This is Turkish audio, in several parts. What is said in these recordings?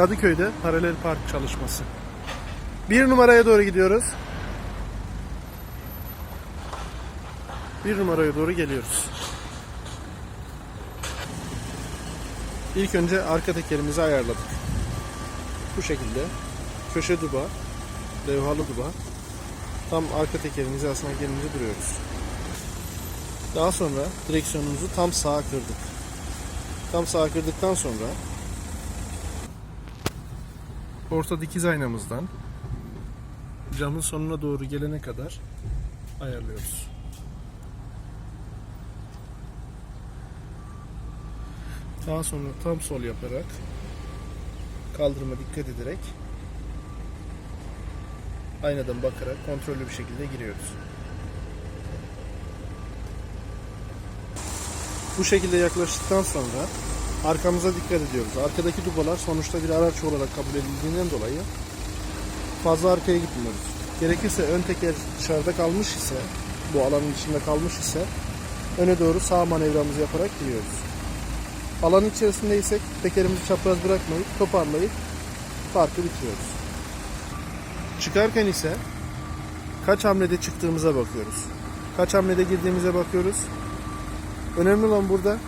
Kadıköy'de paralel park çalışması. Bir numaraya doğru gidiyoruz. Bir numaraya doğru geliyoruz. İlk önce arka tekerimizi ayarladık. Bu şekilde köşe duba, levhalı duba tam arka tekerimizi aslında gelince duruyoruz. Daha sonra direksiyonumuzu tam sağa kırdık. Tam sağa kırdıktan sonra orta dikiz aynamızdan camın sonuna doğru gelene kadar ayarlıyoruz. Daha sonra tam sol yaparak kaldırıma dikkat ederek aynadan bakarak kontrollü bir şekilde giriyoruz. Bu şekilde yaklaştıktan sonra arkamıza dikkat ediyoruz. Arkadaki dubalar sonuçta bir araç olarak kabul edildiğinden dolayı fazla arkaya gitmiyoruz. Gerekirse ön teker dışarıda kalmış ise, bu alanın içinde kalmış ise öne doğru sağ manevramızı yaparak giriyoruz. Alan içerisindeysek tekerimizi çapraz bırakmayıp toparlayıp parkı bitiriyoruz. Çıkarken ise kaç hamlede çıktığımıza bakıyoruz. Kaç hamlede girdiğimize bakıyoruz. Önemli olan burada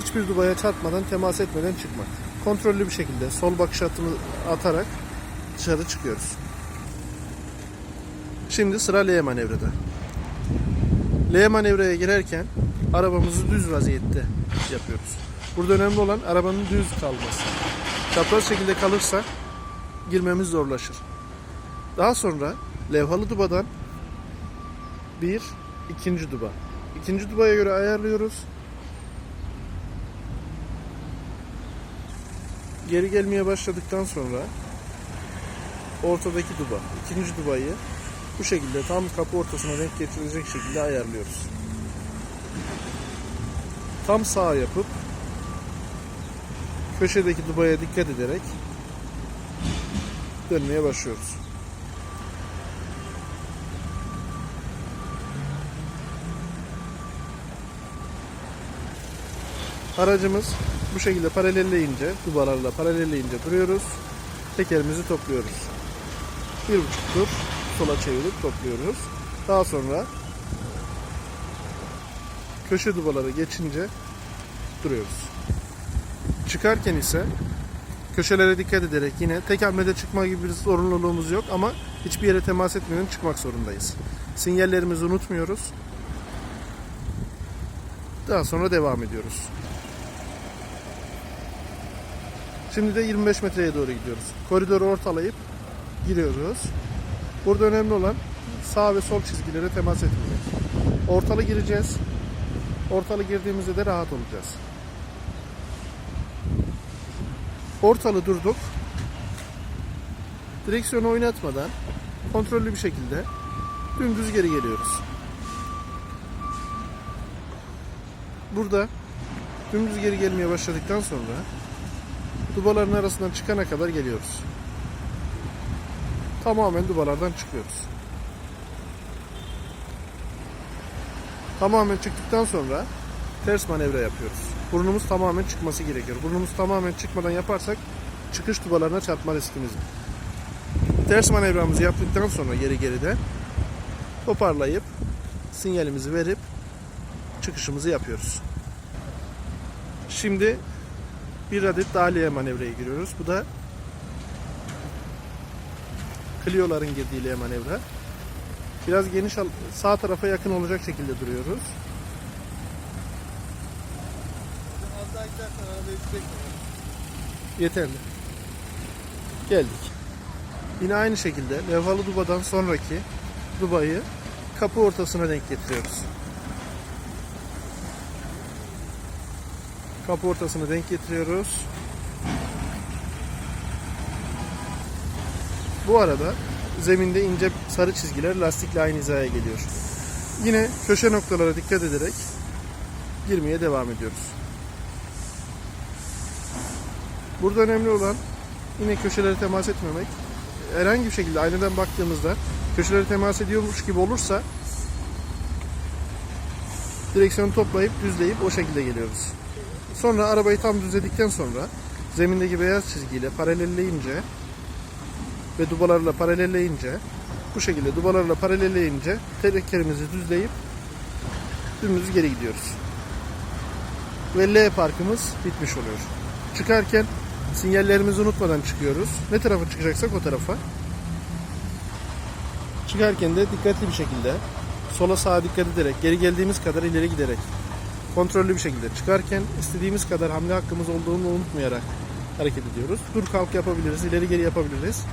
hiçbir dubaya çarpmadan, temas etmeden çıkmak. Kontrollü bir şekilde sol bakış atımı atarak dışarı çıkıyoruz. Şimdi sıra L manevrada. L manevraya girerken arabamızı düz vaziyette yapıyoruz. Burada önemli olan arabanın düz kalması. Çapraz şekilde kalırsa girmemiz zorlaşır. Daha sonra levhalı dubadan bir ikinci duba. İkinci dubaya göre ayarlıyoruz. Geri gelmeye başladıktan sonra ortadaki duba, ikinci dubayı bu şekilde tam kapı ortasına denk getirecek şekilde ayarlıyoruz. Tam sağ yapıp köşedeki dubaya dikkat ederek dönmeye başlıyoruz. Aracımız bu şekilde paralelleyince, dubalarla paralelleyince duruyoruz. Tekerimizi topluyoruz. Bir buçuk tur sola çevirip topluyoruz. Daha sonra köşe dubaları geçince duruyoruz. Çıkarken ise köşelere dikkat ederek yine tek hamlede çıkma gibi bir zorunluluğumuz yok ama hiçbir yere temas etmeden çıkmak zorundayız. Sinyallerimizi unutmuyoruz. Daha sonra devam ediyoruz. Şimdi de 25 metreye doğru gidiyoruz. Koridoru ortalayıp giriyoruz. Burada önemli olan sağ ve sol çizgilere temas etmemek. Ortalı gireceğiz. Ortalı girdiğimizde de rahat olacağız. Ortalı durduk. Direksiyonu oynatmadan kontrollü bir şekilde dümdüz geri geliyoruz. Burada dümdüz geri gelmeye başladıktan sonra dubaların arasından çıkana kadar geliyoruz. Tamamen dubalardan çıkıyoruz. Tamamen çıktıktan sonra ters manevra yapıyoruz. Burnumuz tamamen çıkması gerekiyor. Burnumuz tamamen çıkmadan yaparsak çıkış dubalarına çarpma riskimiz var. Ters manevramızı yaptıktan sonra geri geride toparlayıp sinyalimizi verip çıkışımızı yapıyoruz. Şimdi bir adet dahiliye manevraya giriyoruz. Bu da Clio'ların girdiği L manevra. Biraz geniş sağ tarafa yakın olacak şekilde duruyoruz. Yeterli. Geldik. Yine aynı şekilde levhalı dubadan sonraki dubayı kapı ortasına denk getiriyoruz. Kapı ortasına denk getiriyoruz. Bu arada zeminde ince sarı çizgiler lastikle aynı hizaya geliyor. Yine köşe noktalara dikkat ederek girmeye devam ediyoruz. Burada önemli olan yine köşelere temas etmemek. Herhangi bir şekilde aynadan baktığımızda köşelere temas ediyormuş gibi olursa direksiyonu toplayıp düzleyip o şekilde geliyoruz. Sonra arabayı tam düzledikten sonra zemindeki beyaz çizgiyle paralelleyince ve dubalarla paralelleyince bu şekilde dubalarla paralelleyince tekerimizi düzleyip dümdüz geri gidiyoruz. Ve L parkımız bitmiş oluyor. Çıkarken sinyallerimizi unutmadan çıkıyoruz. Ne tarafa çıkacaksak o tarafa. Çıkarken de dikkatli bir şekilde sola sağa dikkat ederek geri geldiğimiz kadar ileri giderek kontrollü bir şekilde çıkarken istediğimiz kadar hamle hakkımız olduğunu unutmayarak hareket ediyoruz. Dur kalk yapabiliriz, ileri geri yapabiliriz.